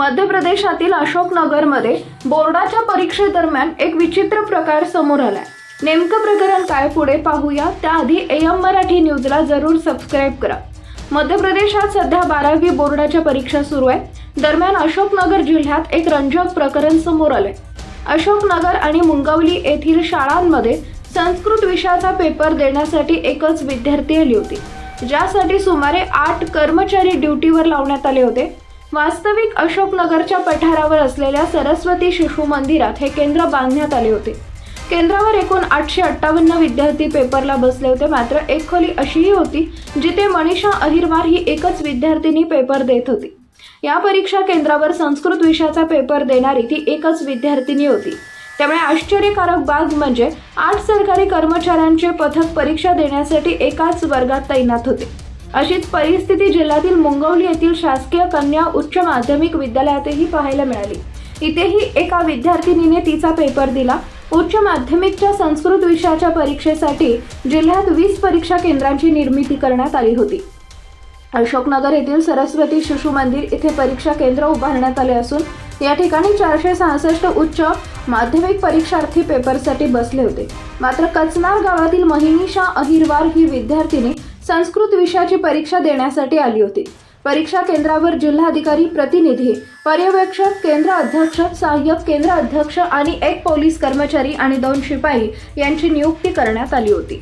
मध्य प्रदेशातील अशोकनगरमध्ये बोर्डाच्या परीक्षेदरम्यान एक विचित्र प्रकार समोर आलाय. नेमकं प्रकरण काय पुढे पाहूया. त्याआधी एम मराठी न्यूजला जरूर सबस्क्राईब करा. मध्य प्रदेशात सध्या बारावी बोर्डाच्या परीक्षा सुरू आहे. दरम्यान अशोकनगर जिल्ह्यात एक रंजक प्रकरण समोर आलंय. अशोकनगर आणि मुंगवली येथील शाळांमध्ये संस्कृत विषयाचा पेपर देण्यासाठी एकच विद्यार्थी आली होती. ज्यासाठी सुमारे आठ कर्मचारी ड्युटीवर लावण्यात आले होते. वास्तविक अशोकनगरच्या पठारावर असलेल्या सरस्वती शिशु मंदिरात हे केंद्र बांधण्यात आले होते. केंद्रावर एकूण आठशे अठ्ठावन्न विद्यार्थी पेपरला बसले होते. मात्र एक खोली अशीही होती जिथे मनीषा अहिरवार ही एकच विद्यार्थिनी पेपर देत होती. या परीक्षा केंद्रावर संस्कृत विषयाचा पेपर देणारी ती एकच विद्यार्थिनी होती. त्यामुळे आश्चर्यकारक बाब म्हणजे आठ सरकारी कर्मचाऱ्यांचे पथक परीक्षा देण्यासाठी एकाच वर्गात तैनात होते. अशीच परिस्थिती जिल्ह्यातील मुंगवली येथील शासकीय कन्या उच्च माध्यमिक विद्यालयातही पाहायला मिळाली. इथेही एका विद्यार्थिनीने तिचा पेपर दिला. उच्च माध्यमिकच्या संस्कृत विषयाच्या परीक्षेसाठी जिल्ह्यात वीस परीक्षा केंद्रांची निर्मिती करण्यात आली होती. अशोकनगर येथील सरस्वती शिशु मंदिर इथे परीक्षा केंद्र उभारण्यात आले असून या ठिकाणी चारशे सहासष्ट उच्च माध्यमिक परीक्षार्थी पेपरसाठी बसले होते. मात्र कचनार गावातील महिनीशा अहिरवार ही विद्यार्थिनी संस्कृत विषयाची परीक्षा देण्यासाठी आली होती. परीक्षा केंद्रावर जिल्हाधिकारी प्रतिनिधी पर्यवेक्षक केंद्र अध्यक्ष सहाय्यक केंद्र अध्यक्ष आणि एक पोलीस कर्मचारी आणि दोन शिपाई यांची नियुक्ती करण्यात आली होती.